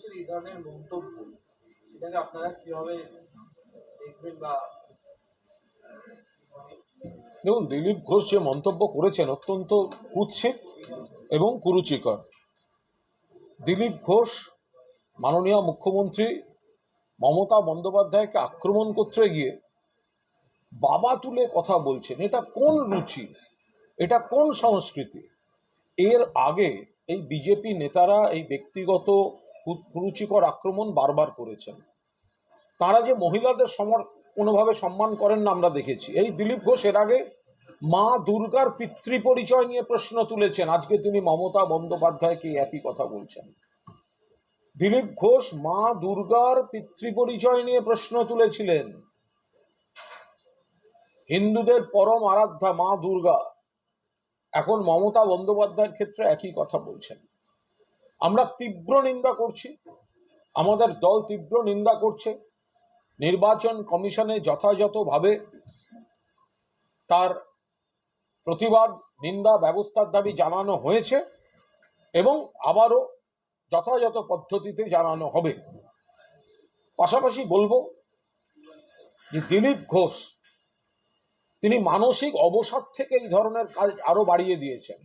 ঘোষের এই ধরনের মন্তব্য, সেটাকে আপনারা কীভাবে দেখবেন বা দেখুন, দিলীপ ঘোষ যে মন্তব্য করেছেন অত্যন্ত কুৎসিত এবং কুরুচিকর। দিলীপ ঘোষ মাননীয় মুখ্যমন্ত্রী মমতা বন্দ্যোপাধ্যায়কে আক্রমণ করতে গিয়ে বাবা তুলে কথা বলছেন, এটা কোন রুচি? এটা কোন সংস্কৃতি? এর আগে এই বিজেপি নেতারা, এই ব্যক্তিগত কুরুচিকর আক্রমণ বারবার করেছেন। তারা যে মহিলাদের সমর কোনোভাবে সম্মান করেন না আমরা দেখেছি। এই দিলীপ ঘোষ এর আগে মা দুর্গার পিতৃ পরিচয় নিয়ে প্রশ্ন তুলেছেন। আজকে তিনি মমতা বন্দ্যোপাধ্যায়কে একই কথা বলছেন। দিলীপ ঘোষ মা দুর্গার পিতৃ পরিচয় নিয়ে প্রশ্ন তুলেছিলেন। হিন্দুদের পরম আরাধ্যা মা দুর্গা। এখন মমতা বন্দ্যোপাধ্যায়ের ক্ষেত্রে একই কথা বলছেন। আমরা তীব্র নিন্দা করছি। আমাদের দল তীব্র নিন্দা করছে। নির্বাচন কমিশনে যথাযথভাবে তার প্রতিবাদ, নিন্দা, ব্যবস্থার দাবি জানানো হয়েছে এবং আবারও যথাযথ পদ্ধতিতে জানানো হবে। পাশাপাশি বলব যে দিলীপ ঘোষ, তিনি মানসিক অবসাদ থেকে এই ধরনের কাজ আরও বাড়িয়ে দিয়েছেন।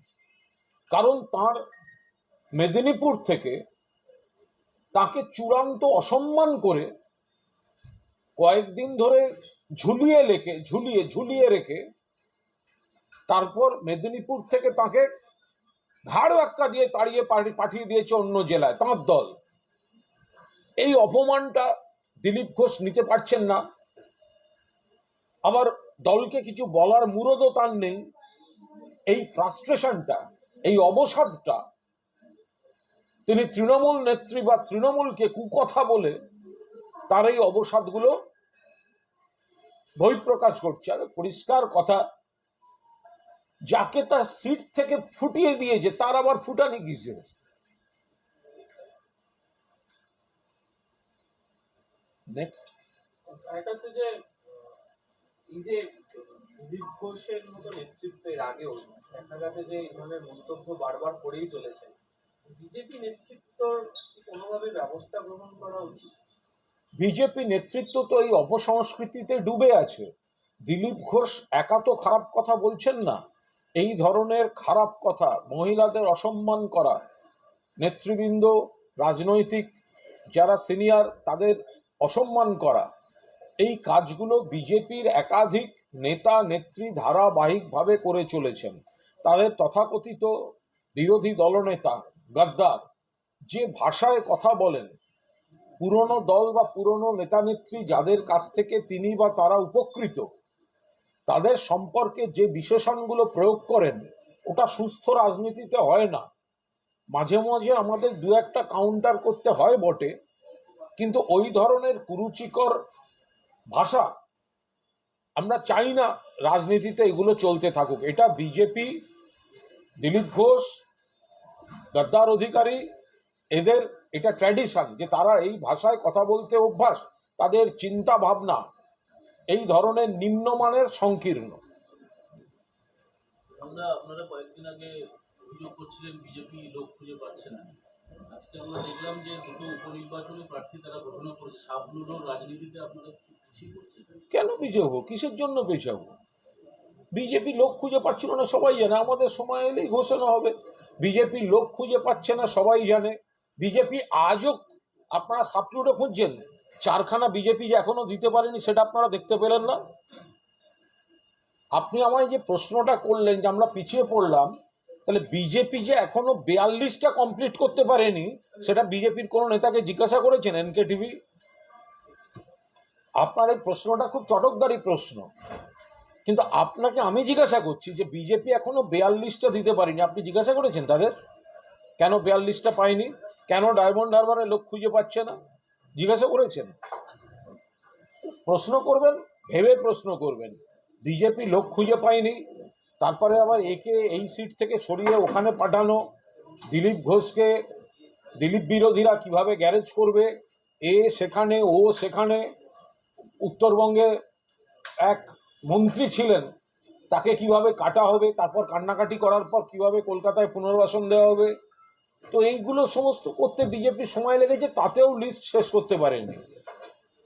কারণ তার মেদিনীপুর থেকে তাকে চূড়ান্ত অসম্মান করে কয়েকদিন ধরে ঝুলিয়ে লেখে, ঝুলিয়ে ঝুলিয়ে রেখে তারপর মেদিনীপুর থেকে তাকে ঘাড় ধাক্কা দিয়ে তাড়িয়ে পাঠিয়ে দিয়েছে অন্য জেলায়, তাঁর দল। এই অপমানটা দিলীপ ঘোষ নিতে পারছেন না। আবার দলকে কিছু বলার মুরদও তার নেই। এই ফ্রাস্ট্রেশনটা, এই অবসাদটা তিনি তৃণমূল নেত্রী বা তৃণমূলকে কুকথা বলে তার এই অবসাদগুলো বহিঃপ্রকাশ করছে। আর পরিষ্কার কথা, যাকে তার সিট থেকে ফুটিয়ে দিয়েছে, তার আবার ফুটানি নেক্সট এই যে দিলীপ ঘোষের মতো নেতৃত্বের আগেও দেখা গেছে যে, এই মন্তব্য বারবার করেই চলেছে। বিজেপি নেতৃত্বর কোনোভাবে ব্যবস্থা গ্রহণ করা উচিত? বিজেপি নেতৃত্ব তো এই অপসংস্কৃতিতে ডুবে আছে। দিলীপ ঘোষ একা তো খারাপ কথা বলছেন না। এই ধরনের খারাপ কথা মহিলাদের অসম্মান করা, নেতৃবৃন্দ, রাজনৈতিক যারা সিনিয়র তাদের অসম্মান করা, এই কাজগুলো বিজেপির একাধিক নেতা নেত্রী ধারাবাহিকভাবে করে চলেছেন। তাদের তথাকথিত বিরোধী দলনেতা গদ্দার, যে ভাষায় কথা বলেন। পুরনো দল বা পুরনো নেতানেত্রী যাদের কাছ থেকে তিনি বা তারা উপকৃত, তাদের সম্পর্কে যে বিশেষণগুলো প্রয়োগ করেন, ওটা সুস্থ রাজনীতিতে হয় না। মাঝে মাঝে আমাদের দু একটা কাউন্টার করতে হয় বটে, কিন্তু ওই ধরনের কুরুচিকর ভাষা আমরা চাই না রাজনীতিতে এগুলো চলতে থাকুক। এটা বিজেপি, দিলীপ ঘোষ গদ্দার অধিকারী এদের এটা ট্র্যাডিশন যে তারা এই ভাষায় কথা বলতে অভ্যাস তাদের চিন্তা ভাবনা এই ধরনের নিম্নমানের সংকীর্ণ। আমরা আপনারা কয়েকদিন আগে অভিযোগ করছিলেন বিজেপি লোক খুঁজে পাচ্ছে না। আজকে আমরা দেখলাম যে দুটো উপনির্বাচনে প্রার্থী তারা ঘোষণা করেছে। সাবলুডোর রাজনীতিতে আপনারা পিছিয়ে পড়ছেন? কেন পিছাবো কিসের জন্য পেছাবো বিজেপি লোক খুঁজে পাচ্ছিল না, সবাই জানে। আমাদের সময় এলেই ঘোষণা হবে। বিজেপি লোক খুঁজে পাচ্ছে না, সবাই জানে। বিজেপি আজও আপনারা সাবটুডে খুঁজছেন। চারখানা বিজেপি যে এখনও দিতে পারেনি, সেটা আপনারা দেখতে পেলেন না। আপনি আমায় যে প্রশ্নটা করলেন যে আমরা পিছিয়ে পড়লাম, তাহলে বিজেপি যে এখনও বিয়াল্লিশটা কমপ্লিট করতে পারেনি, সেটা বিজেপির কোনো নেতাকে জিজ্ঞাসা করেছেন এনকে টিভি আপনার এই প্রশ্নটা খুব চটকদারি প্রশ্ন। কিন্তু আপনাকে আমি জিজ্ঞাসা করছি যে বিজেপি এখনও বেয়াল্লিশটা দিতে পারেনি। আপনি জিজ্ঞাসা করেছেন তাদের? কেন বেয়াল্লিশটা পায়নি? কেন ডায়মন্ড হারবারে লোক খুঁজে পাচ্ছে না? জিজ্ঞাসা করেছেন? প্রশ্ন করবেন, ভেবে প্রশ্ন করবেন। বিজেপি লোক খুঁজে পায়নি। তারপরে আবার একে এই সিট থেকে সরিয়ে ওখানে পাঠানো, দিলীপ ঘোষকে, দিলীপ বিরোধীরা কীভাবে গ্যারেজ করবে? এ সেখানে, ও সেখানে, উত্তরবঙ্গে এক মন্ত্রী ছিলেন তাকে কীভাবে কাটা হবে তারপর কান্নাকাটি করার পর কীভাবে কলকাতায় পুনর্বাসন দেওয়া হবে? তো এইগুলো সমস্ত করতে বিজেপির সময় লেগেছে তাতেও লিস্ট শেষ করতে পারেনি।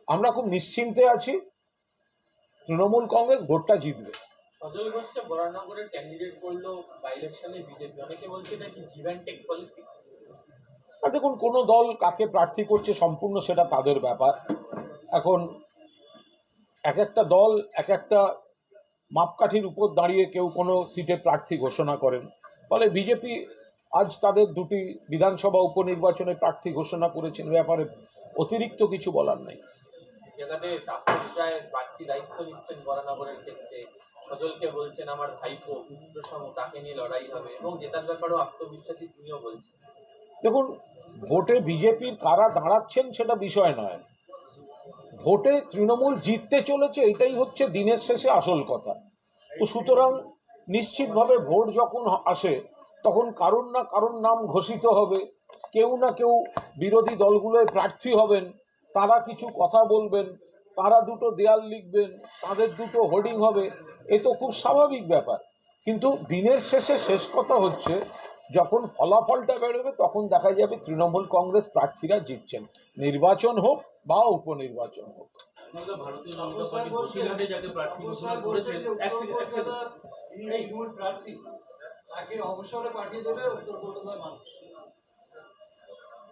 আমরা খুব নিশ্চিন্তে আছি তৃণমূল কংগ্রেস ভোটটা জিতবে। সজল ঘোষকে বরানগরের ক্যান্ডিডেট করল বাই ইলেকশনে বিজেপি। অনেকে বলছে এটা গিভ টেক পলিসি দেখুন কোনো দল কাকে প্রার্থী করছে সম্পূর্ণ সেটা তাদের ব্যাপার। এখন এক একটা দল এক একটা মাপকাঠির উপর দাঁড়িয়ে কেউ কোনো সিটে প্রার্থী ঘোষণা করেন। ফলে বিজেপি আজ তাদের দুটি বিধানসভা উপনির্বাচনে প্রার্থী ঘোষণা করেছেন ব্যাপারে অতিরিক্ত কিছু বলার নেই। যেখানে তাপস রায় প্রার্থী দায়িত্ব নিচ্ছেন বরানগরের ক্ষেত্রে সজলকে বলছেন আমার ভাইপো তাকে নিয়ে লড়াই হবে। এবং জেতার ব্যাপারেও আত্মবিশ্বাসী তিনিও বলছেন। দেখুন ভোটে বিজেপির কারা দাঁড়াচ্ছেন সেটা বিষয় নয়। ভোটে তৃণমূল জিততে চলেছে, এটাই হচ্ছে দিনের শেষে আসল কথা। তো সুতরাং নিশ্চিতভাবে ভোট যখন আসে, তখন কারুর না কারুর নাম ঘোষিত হবে। কেউ না কেউ বিরোধী দলগুলোয় প্রার্থী হবেন, তারা কিছু কথা বলবেন, তারা দুটো দেয়াল লিখবেন, তাদের দুটো হোর্ডিং হবে, এ তো খুব স্বাভাবিক ব্যাপার। কিন্তু দিনের শেষে শেষ কথা হচ্ছে, যখন ফলাফলটা বেরোবে, তখন দেখা যাবে তৃণমূল কংগ্রেস প্রার্থীরা জিতছেন। নির্বাচন হোক বা উপনির্বাচন হোক।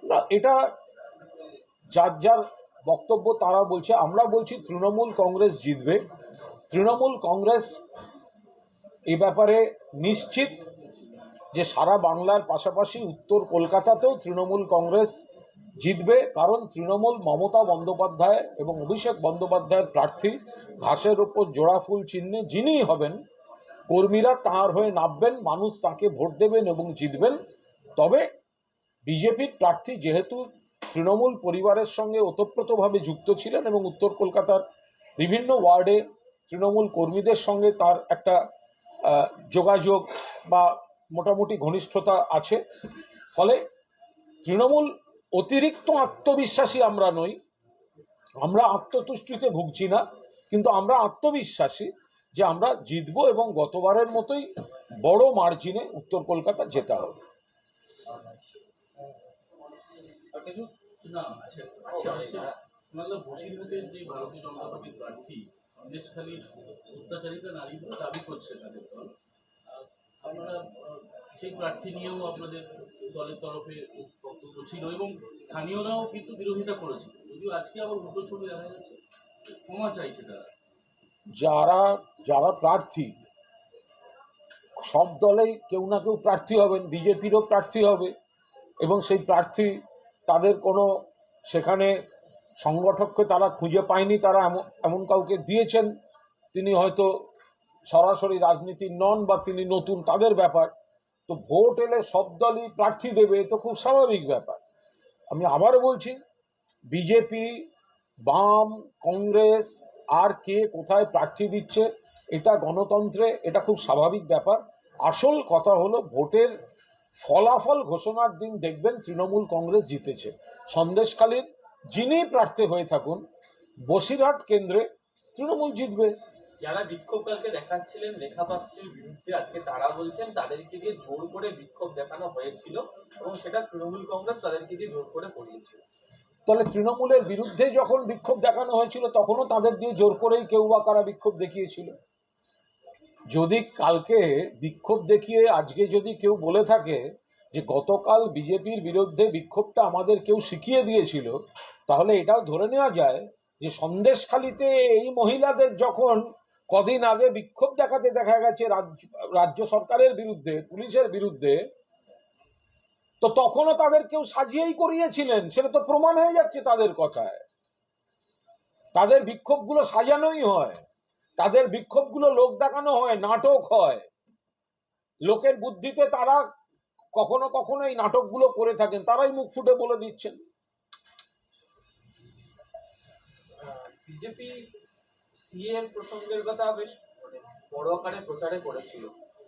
না এটা যার যার বক্তব্য তারা বলছে। আমরা বলছি তৃণমূল কংগ্রেস জিতবে। তৃণমূল কংগ্রেস এ ব্যাপারে নিশ্চিত যে সারা বাংলার পাশাপাশি উত্তর কলকাতাতেও তৃণমূল কংগ্রেস জিতবে কারণ তৃণমূল মমতা বন্দ্যোপাধ্যায় এবং অভিষেক বন্দ্যোপাধ্যায়ের প্রার্থী ঘাসের ওপর জোড়া ফুল চিহ্নে যিনিই হবেন, কর্মীরা তাঁর হয়ে নামবেন, মানুষ তাকে ভোট দেবেন এবং জিতবেন। তবে বিজেপির প্রার্থী যেহেতু তৃণমূল পরিবারের সঙ্গে ওতপ্রোতভাবে যুক্ত ছিলেন এবং উত্তর কলকাতার বিভিন্ন ওয়ার্ডে তৃণমূল কর্মীদের সঙ্গে তার একটা যোগাযোগ বা মোটামুটি ঘনিষ্ঠতা আছে। ফলে তৃণমূল অতিরিক্ত আত্মবিশ্বাসী আমরা নই আমরা আত্মতুষ্টিতে ভুগছি না কিন্তু আমরা আত্মবিশ্বাসী যে আমরা জিতবো এবং গতবারের মতোই বড় মার্জিনে উত্তর কলকাতা জেতা হবে আচ্ছা আচ্ছা দাবি করছে তাদের দল আপনারা সেই প্রার্থী নিয়েও আপনাদের দলের তরফে বক্তব্য ছিল এবং স্থানীয়রাও কিন্তু বিরোধিতা করেছিল। যদিও আজকে আবার উল্টো ছবি দেখা যাচ্ছে, ক্ষমা চাইছে তারা। যারা যারা প্রার্থী, সব দলেই কেউ না কেউ প্রার্থী হবেন, বিজেপিরও প্রার্থী হবে এবং সেই প্রার্থী তাদের কোনো সেখানে সংগঠককে তারা খুঁজে পায়নি, তারা এমন কাউকে দিয়েছেন, তিনি হয়তো সরাসরি রাজনীতি নন বা তিনি নতুন, তাদের ব্যাপার। তো ভোট এলে সব দলই প্রার্থী দেবে, তো খুব স্বাভাবিক ব্যাপার। আমি আবারও বলছি, বিজেপি, বাম, কংগ্রেস, আর কে কোথায় প্রার্থী দিচ্ছে, এটা গণতন্ত্রে এটা খুব স্বাভাবিক ব্যাপার। আসল কথা হলো, ভোটের ফলাফল ঘোষণার দিন দেখবেন তৃণমূল কংগ্রেস জিতেছে। সন্দেশখালীর যিনি প্রার্থী হয়ে থাকুন, বসিরহাট কেন্দ্রে তৃণমূল জিতবে। যারা বিক্ষোভকালকে দেখাচ্ছিলেন লেখাপাত্রের বিরুদ্ধে আজকে তারা বলছেন, তাদেরকে দিয়ে জোর করে বিক্ষোভ দেখানো হয়েছিল এবং সেটা তৃণমূল কংগ্রেস তাদেরকে দিয়ে জোর করে করিয়েছিল। তাহলে তৃণমূলের বিরুদ্ধে যখন বিক্ষোভ দেখানো হয়েছিল, তখনও তাদের দিয়ে জোর করেই কেউ বা কারা বিক্ষোভ দেখিয়েছিল? যদি কালকে বিক্ষোভ দেখিয়ে আজকে যদি কেউ বলে থাকে যে গতকাল বিজেপির বিরুদ্ধে বিক্ষোভটা আমাদের কেউ শিখিয়ে দিয়েছিল, তাহলে এটাও ধরে নেওয়া যায় যে সন্দেশখালিতে এই মহিলাদের যখন কদিন আগে বিক্ষোভ দেখাতে দেখা গেছে রাজ্য সরকারের বিরুদ্ধে, পুলিশের বিরুদ্ধে। তো তখনও তাদের কেউ সাজিয়েই করিয়েছিলেন, সেটা তো প্রমাণ হয়ে যাচ্ছে তাদের কথায়। তাদের বিক্ষোভগুলো সাজানোই হয়, তাদের বিক্ষোভগুলো লোক দেখানো হয়, নাটক হয়। লোকের বুদ্ধিতে তারা কখনো কখনো এই নাটকগুলো করে থাকেন, তারাই মুখ ফুটে বলে দিচ্ছেন। বিজেপি সিএম প্রসঙ্গের কথা বেশ মানে বড় আকারে প্রচারে করেছিল।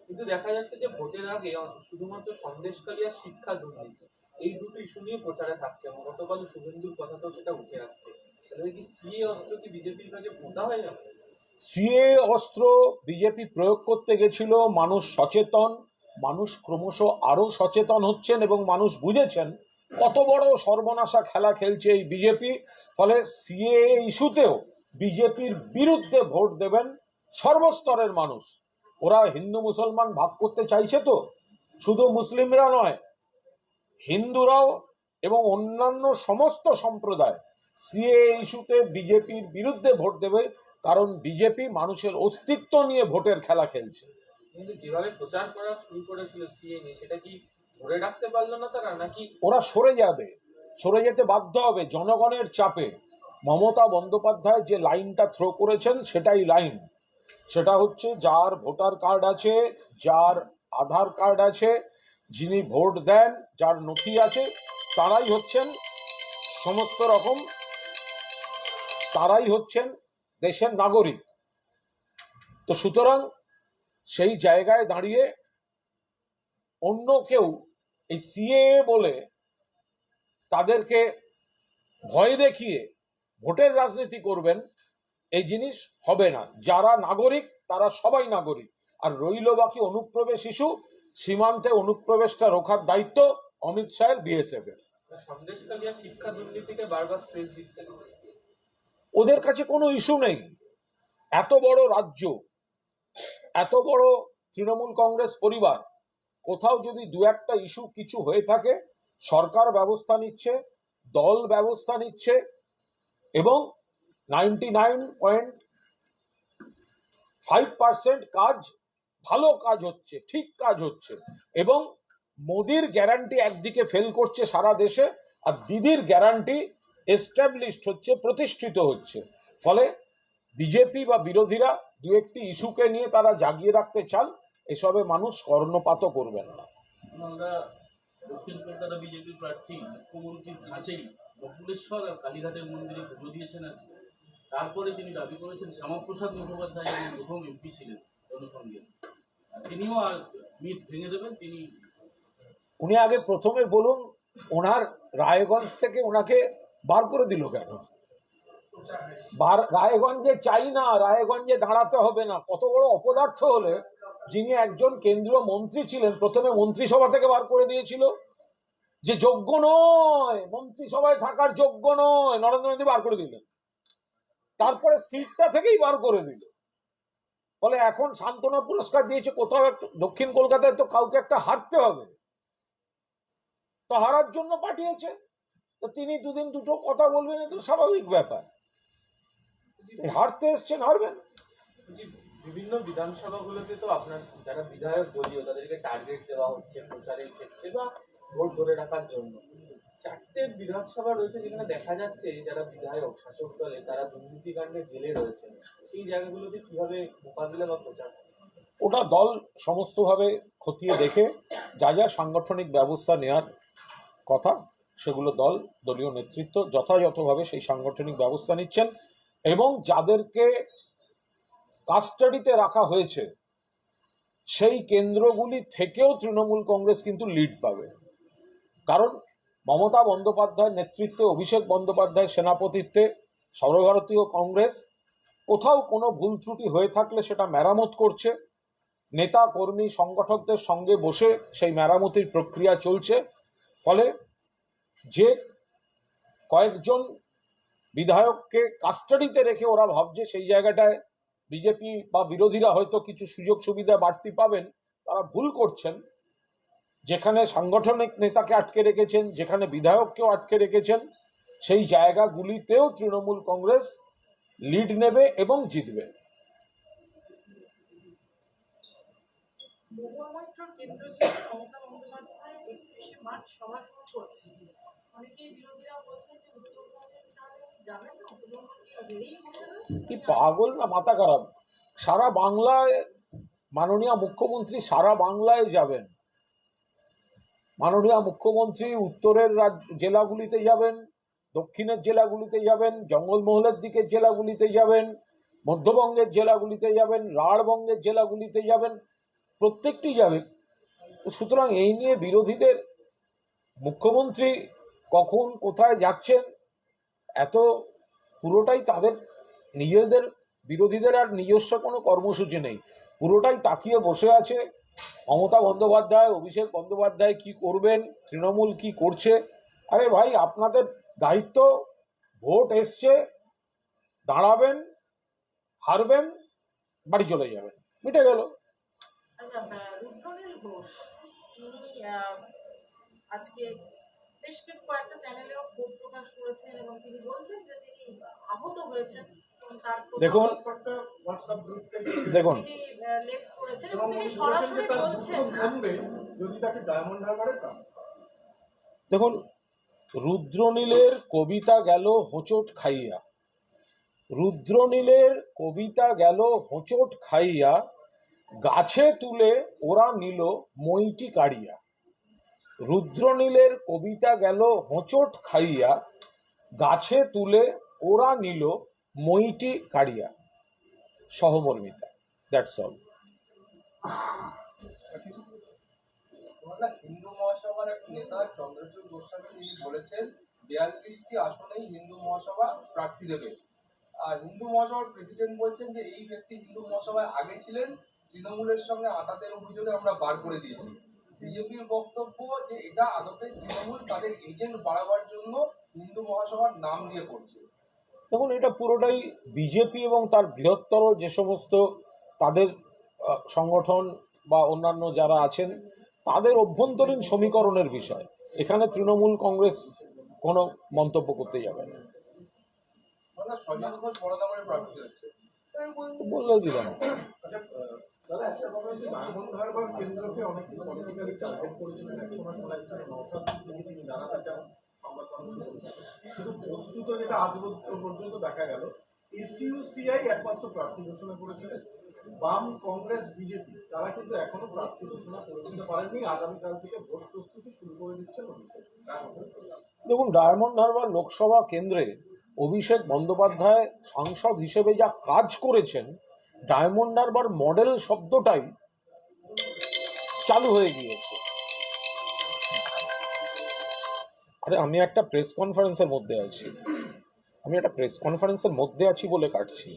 কিন্তু দেখা যাচ্ছে যে ভোটের আগে শুধুমাত্র সন্দেশকালী আর শিক্ষা দুর্নীতি, এই দুটো ইস্যু নিয়ে প্রচারে থাকছে। এবং গতকাল শুভেন্দুর কথা তো সেটা উঠে আসছে। তাহলে কি সিএ অস্ত্র কি বিজেপির কাছে ভোটা হয়ে যাবে? সিএ অস্ত্র বিজেপি প্রয়োগ করতে গেছিল, মানুষ সচেতন, মানুষ ক্রমশ আরও সচেতন হচ্ছেন এবং মানুষ বুঝেছেন কত বড় সর্বনাশা খেলা খেলছে এই বিজেপি। ফলে সিএ ইস্যুতেও বিজেপির বিরুদ্ধে ভোট দেবেন সর্বস্তরের মানুষ। ওরা হিন্দু মুসলমান ভাগ করতে চাইছে তো। শুধু মুসলিমরা নয় হিন্দুরাও এবং অন্যান্য সমস্ত সম্প্রদায় সিএ ইস্যুতে বিজেপির বিরুদ্ধে ভোট দেবে কারণ বিজেপি মানুষের অস্তিত্ব নিয়ে ভোটের খেলা খেলছে। কিন্তু যেভাবে প্রচার করা শুরু করেছিল সিএ নিয়ে সেটা কি ধরে রাখতে পারল না তারা নাকি ওরা সরে যাবে। সরে যেতে বাধ্য হবে জনগণের চাপে। মমতা বন্দ্যোপাধ্যায় যে লাইনটা থ্রো করেছেন, সেটাই লাইন। সেটা হচ্ছে যার ভোটার কার্ড আছে, যার আধার কার্ড আছে, যিনি ভোট দেন, যার নথি আছে, তারাই হচ্ছেন সমস্ত রকম, তারাই হচ্ছেন দেশের নাগরিক। তো সুতরাং সেই জায়গায় দাঁড়িয়ে অন্য কেউ, এই সিএ বলে তাদেরকে ভয় দেখিয়ে ভোটের রাজনীতি করবেন এই জিনিস হবে না। যারা নাগরিক তারা সবাই নাগরিক। আর রইল বাকি অনুপ্রবেশ ইস্যু সীমান্তে অনুপ্রবেশটা রোখার দায়িত্ব অমিত শাহের বিএসএফ এর। ওদের কাছে কোনো ইস্যু নেই। এত বড় রাজ্য এত বড় তৃণমূল কংগ্রেস পরিবার কোথাও যদি দু একটা ইস্যু কিছু হয়ে থাকে সরকার ব্যবস্থা নিচ্ছে দল ব্যবস্থা নিচ্ছে এবং ninety nine point five percent কাজ, ভালো কাজ হচ্ছে, ঠিক কাজ হচ্ছে। এবং মোদির গ্যারান্টি একদিকে ফেল করছে সারা দেশে, আর দিদির গ্যারান্টি এস্টাবলিশড হচ্ছে, প্রতিষ্ঠিত হচ্ছে। ফলে বিজেপি বা বিরোধীরা দু একটি ইস্যুকে নিয়ে তারা জাগিয়ে রাখতে চান, এসবে মানুষ কর্ণপাতও করবেন না। আমরা দক্ষিণ কলকাতা বিজেপি প্রার্থী মুখ্যমন্ত্রীর ধাঁচেই বকুলেশ্বর আর কালীঘাটের মন্দিরে পুজো দিয়েছেন আজকে। তারপরে তিনি দাবি করেছেন, শ্যামাপ্রসাদ মুখোপাধ্যায় যিনি প্রথম এমপি ছিলেন জনসংঘে তিনিও আর মিথ ভেঙে দেবেন, তিনি উনি আগে প্রথমে বলুন, ওনার রায়গঞ্জ থেকে ওনাকে বার করে দিল কেন? রায়গঞ্জে চাই না, রায়গঞ্জে দাঁড়াতে হবে না। কত বড় অপদার্থ হলে যিনি একজন কেন্দ্রীয় মন্ত্রী ছিলেন, প্রথমে মন্ত্রিসভা থেকে বার করে দিয়েছিল যে যোগ্য নয়, মন্ত্রিসভায় থাকার যোগ্য নয়, নরেন্দ্র মোদী বার করে দিলেন। তারপরে সিটটা থেকেই বার করে দিল। ফলে এখন সান্ত্বনা পুরস্কার দিয়েছে কোথাও একটা, দক্ষিণ কলকাতায় তো কাউকে একটা হারতে হবে। তো হারার জন্য পাঠিয়েছে। তো তিনি দুদিন দুটো কথা বলবেন এ তো স্বাভাবিক ব্যাপার। হারতে এসছেন, হারবেন। বিভিন্ন বিধানসভাগুলোতে তো আপনার, যারা বিধায়ক দলীয়, তাদেরকে টার্গেট দেওয়া হচ্ছে প্রচারের ক্ষেত্রে বা ভোট ধরে রাখার জন্য। চারটে বিধানসভা রয়েছে যেখানে দেখা যাচ্ছে যারা বিধায়ক, শাসক দলে তারা দুর্নীতিকাণ্ডে জেলে রয়েছে সেই জায়গাগুলোতে কীভাবে মোকাবিলা বা প্রচার ওটা দল সমস্তভাবে খতিয়ে দেখে যা যা সাংগঠনিক ব্যবস্থা নেওয়ার কথা, সেগুলো দল, দলীয় নেতৃত্ব যথাযথভাবে সেই সাংগঠনিক ব্যবস্থা নিচ্ছেন এবং যাদেরকে কাস্টাডিতে রাখা হয়েছে, সেই কেন্দ্রগুলি থেকেও তৃণমূল কংগ্রেস কিন্তু লিড পাবে। কারণ মমতা বন্দ্যোপাধ্যায় নেতৃত্বে, অভিষেক বন্দ্যোপাধ্যায় সেনাপতিত্বে সর্বভারতীয় কংগ্রেস কোথাও কোনো ভুল ত্রুটি হয়ে থাকলে সেটা মেরামত করছে। নেতা, কর্মী, সংগঠকদের সঙ্গে বসে সেই মেরামতির প্রক্রিয়া চলছে। ফলে যে কয়েকজন বিধায়ককে কাস্টাডিতে রেখে ওরা ভাবছে সেই জায়গাটায় বিজেপি বা বিরোধীরা হয়তো কিছু সুযোগ সুবিধা বাড়তি পাবেন, তারা ভুল করছেন। যেখানে সাংগঠনিক নেতাকে আটকে রেখেছেন যেখানে বিধায়ককেও আটকে রেখেছেন সেই জায়গাগুলিতেও তৃণমূল কংগ্রেস লিড নেবে এবং জিতবে। কি পাগল না মাথা খারাপ? সারা বাংলায় মাননীয় মুখ্যমন্ত্রী সারা বাংলায় যাবেন। মাননীয় মুখ্যমন্ত্রী উত্তরের জেলাগুলিতে যাবেন, দক্ষিণের জেলাগুলিতে যাবেন, জঙ্গলমহলের দিকের জেলাগুলিতে যাবেন, মধ্যবঙ্গের জেলাগুলিতে যাবেন, রাঢ়বঙ্গের জেলাগুলিতে যাবেন, প্রত্যেকটি যাবে তো সুতরাং এই নিয়ে বিরোধীদের মুখ্যমন্ত্রী কখন কোথায় যাচ্ছেন, এত পুরোটাই তাদের নিজেদের, বিরোধীদের আর নিজস্ব কোনো কর্মসূচি নেই। পুরোটাই তাকিয়ে বসে আছে মমতা বন্দ্যোপাধ্যায়, অভিষেক বন্দ্যোপাধ্যায় কি করবেন, তৃণমূল কি করছে? আরে ভাই, আপনাদের দায়িত্ব, ভোট এসছে, দাঁড়াবেন, হারবেন, বাড়ি চলে যাবেন। মিটে গেল। আচ্ছা আজকে বেশ কয়েকটা প্রকাশ করেছেন এবং তিনি বলছেন যে তিনি আহত হয়েছেন। দেখুন দেখুন। দেখুন, রুদ্রনীলের কবিতা গেল হোঁচট খাইয়া। রুদ্রনীলের কবিতা গেল হোঁচট খাইয়া, গাছে তুলে ওরা নিল মইটি কাড়িয়া। রুদ্রনীলের কবিতা গেল হোঁচট খাইয়া, গাছে তুলে ওরা নিল মইটি কাড়িয়া, সহমর্মিতা দ্যাটস অল হিন্দু মহাসভার এক নেতা চন্দ্রচূড় গোস্বামী তিনি বলেছেন, বিয়াল্লিশটি আসনেই হিন্দু মহাসভা প্রার্থী দেবে। আর হিন্দু মহাসভার প্রেসিডেন্ট বলছেন যে, এই ব্যক্তি হিন্দু মহাসভায় আগে ছিলেন, তৃণমূলের সঙ্গে আতাতের অভিযোগে আমরা বার করে দিয়েছি। বিজেপির বক্তব্য যে, এটা আদতে তৃণমূল তাদের এজেন্ট বাড়াবার জন্য হিন্দু মহাসভার নাম দিয়ে করছে। দেখুন, এটা পুরোটাই বিজেপি এবং তার বৃহত্তর যে সমস্ত তাদের সংগঠন বা অন্যান্য যারা আছেন, তাদের অভ্যন্তরীণ সমীকরণের বিষয়। এখানে তৃণমূল কংগ্রেস কোনো মন্তব্য করতে যাবে না। দিলাম। কেন্দ্রকে অনেকে পলিটিক্যালি টার্গেট করেছিলেন একসময় শোনা যাচ্ছে তিনি দাঁড়াতে চান কিন্তু বস্তুত যেটা আজ পর্যন্ত দেখা গেল একমাত্র প্রার্থী ঘোষণা বাম কংগ্রেস বিজেপি। তারা কিন্তু এখনও প্রার্থী ঘোষণা করে দিতে পারেননি। আগামীকাল থেকে ভোট প্রস্তুতি শুরু করে দিচ্ছেন দেখুন, ডায়মন্ড হারবার লোকসভা কেন্দ্রে অভিষেক বন্দ্যোপাধ্যায় সাংসদ হিসেবে যা কাজ করেছেন, ডায়মন্ড হারবার মডেল শব্দটাই চালু হয়ে গিয়েছে। আরে আমি একটা প্রেস কনফারেন্সের মধ্যে আছি। আমি একটা প্রেস কনফারেন্সের মধ্যে আছি বলে কাটছি।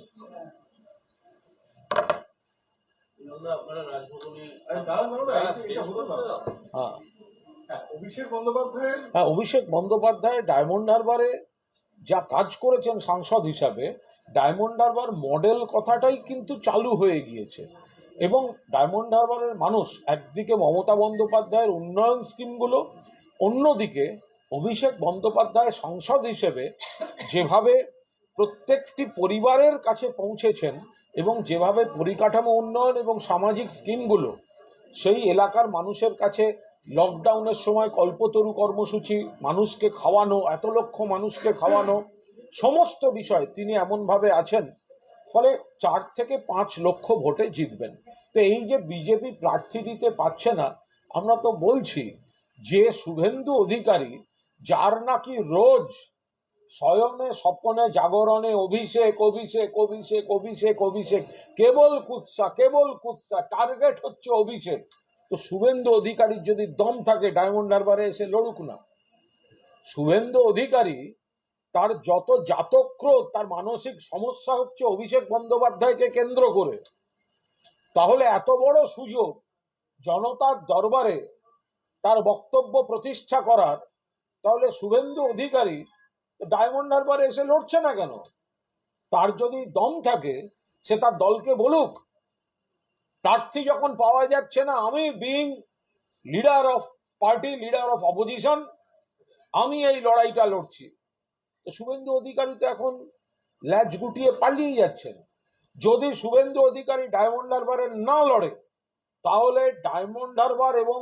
হ্যাঁ, হ্যাঁ অভিষেক বন্দ্যোপাধ্যায় ডায়মন্ড হারবারে যা কাজ করেছেন সাংসদ হিসাবে ডায়মন্ড হারবার মডেল কথাটাই কিন্তু চালু হয়ে গিয়েছে। এবং ডায়মন্ড হারবারের মানুষ একদিকে মমতা বন্দ্যোপাধ্যায়ের উন্নয়ন স্কিমগুলো অন্যদিকে অভিষেক বন্দ্যোপাধ্যায় সংসদ হিসেবে যেভাবে প্রত্যেকটি পরিবারের কাছে পৌঁছেছেন এবং যেভাবে পরিকাঠামো উন্নয়ন এবং সামাজিক স্কিমগুলো সেই এলাকার মানুষের কাছে লকডাউনের সময় কল্পতরু কর্মসূচি, মানুষকে খাওয়ানো, এত লক্ষ মানুষকে খাওয়ানো, সমস্ত বিষয় তিনি এমনভাবে আছেন, ফলে চার থেকে পাঁচ লক্ষ ভোটে জিতবেন। তো এই যে বিজেপি প্রার্থী দিতে পারছে না, আমরা তো বলছি যে শুভেন্দু অধিকারী যার নাকি রোজ শয়নে স্বপনে, জাগরণে অভিষেক অভিষেক অভিষেক অভিষেক অভিষেক, কেবল কুৎসা কেবল কুৎসা, টার্গেট হচ্ছে অভিষেক। তো শুভেন্দু অধিকারীর যদি দম থাকে, ডায়মন্ড হারবারে এসে লড়ুক না। শুভেন্দু অধিকারী তার যত জাতক্রোধ তার মানসিক সমস্যা হচ্ছে অভিষেক বন্দ্যোপাধ্যায়কে কেন্দ্র করে। তাহলে এত বড় সুযোগ জনতার দরবারে তার বক্তব্য প্রতিষ্ঠা করার তাহলে শুভেন্দু অধিকারী ডায়মন্ড হারবারে এসে লড়ছে না কেন? তার যদি দম থাকে, সে তার দলকে বলুক। প্রার্থী যখন পাওয়া যাচ্ছে না, আমি being leader of party leader of opposition আমি এই লড়াইটা লড়ছি। শুভেন্দু অধিকারী তো এখন ল্যাজ গুটিয়ে পালিয়ে যাচ্ছেন। যদি শুভেন্দু অধিকারী ডায়মন্ড হারবারে না লড়ে, তাহলে ডায়মন্ড হারবার এবং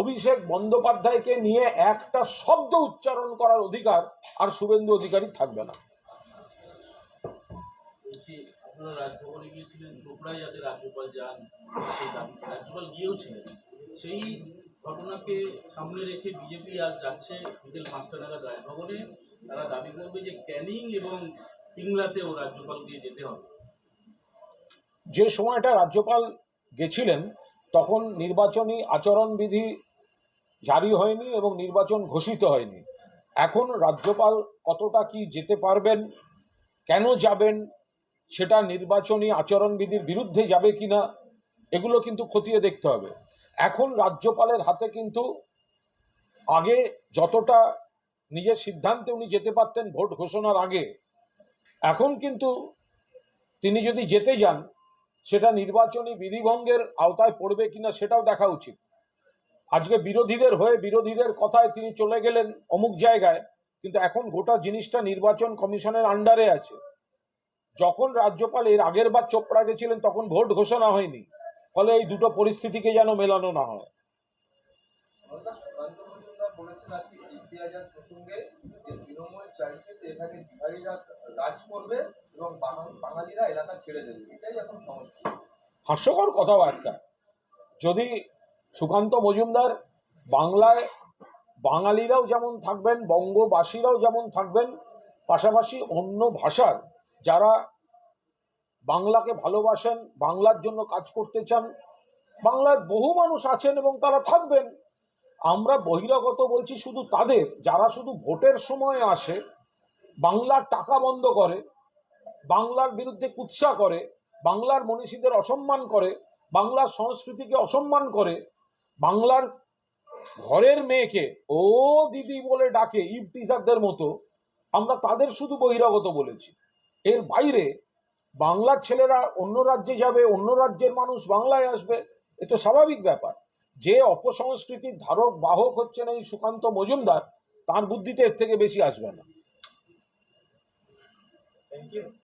অভিষেক বন্দ্যোপাধ্যায়কে নিয়ে একটা শব্দ উচ্চারণ করার অধিকার আর শুভেন্দু অধিকারী থাকবে না। বলছি গিয়েছিলেন চোপড়ায় যাতে রাজ্যপাল যান রাজ্যপাল গিয়েও ছিলেন। সেই ঘটনাকে সামনে রেখে বিজেপি আজ যাচ্ছে বিকেল পাঁচটা নাগাদ রাজভবনে। তারা দাবি করবে যে ক্যানিং এবং পিংলাতেও রাজ্যপাল দিয়ে যেতে হবে। যে সময়টা রাজ্যপাল গেছিলেন তখন নির্বাচনী আচরণবিধি জারি হয়নি এবং নির্বাচন ঘোষিত হয়নি। এখন রাজ্যপাল কতটা কি যেতে পারবেন, কেন যাবেন, সেটা নির্বাচনী আচরণবিধির বিরুদ্ধে যাবে কিনা, এগুলো কিন্তু খতিয়ে দেখতে হবে। এখন রাজ্যপালের হাতে কিন্তু আগে যতটা নিজের সিদ্ধান্তে উনি যেতে পারতেন ভোট ঘোষণার আগে, এখন কিন্তু তিনি যদি যেতে যান, সেটা নির্বাচনী বিধিভঙ্গের আওতায় পড়বে কিনা সেটাও দেখা উচিত। আজকে বিরোধীদের হয়ে বিরোধীদের কথায় তিনি চলে গেলেন অমুক জায়গায় কিন্তু এখন গোটা জিনিসটা নির্বাচন কমিশনের আন্ডারে আছে। যখন রাজ্যপাল এর আগের বার চোপড়া গেছিলেন তখন ভোট ঘোষণা হয়নি। ফলে এই দুটো পরিস্থিতিকে যেন মেলানো না হয়। আমরা সুকান্ত মজুমদার বলেছেন আজকে কীর্তি আজাদ প্রসঙ্গে যে তৃণমূল চাইছে যে এখানে বিহারিরা রাজ করবে এবং বাঙালিরা এলাকা ছেড়ে দেবে। এটাই এখন সমস্যা হাস্যকর কথাবার্তা। যদি সুকান্ত মজুমদার, বাংলায় বাঙালিরাও যেমন থাকবেন, বঙ্গবাসীরাও যেমন থাকবেন, পাশাপাশি অন্য ভাষার যারা বাংলাকে ভালোবাসেন, বাংলার জন্য কাজ করতে চান বাংলায় বহু মানুষ আছেন এবং তারা থাকবেন। আমরা বহিরাগত বলছি শুধু তাদের, যারা শুধু ভোটের সময় আসে, বাংলার টাকা বন্ধ করে, বাংলার বিরুদ্ধে কুৎসা করে, বাংলার মনীষীদের অসম্মান করে, বাংলার সংস্কৃতিকে অসম্মান করে বাংলার ঘরের মেয়েকে, ও দিদি বলে ডাকে ইভ টিচারদের মতো, আমরা তাদের শুধু বহিরাগত বলেছি। এর বাইরে বাংলার ছেলেরা অন্য রাজ্যে যাবে, অন্য রাজ্যের মানুষ বাংলায় আসবে, এ তো স্বাভাবিক ব্যাপার। যে অপসংস্কৃতির ধারক, বাহক হচ্ছেন এই সুকান্ত মজুমদার, তার বুদ্ধিতে এর থেকে বেশি আসবে না।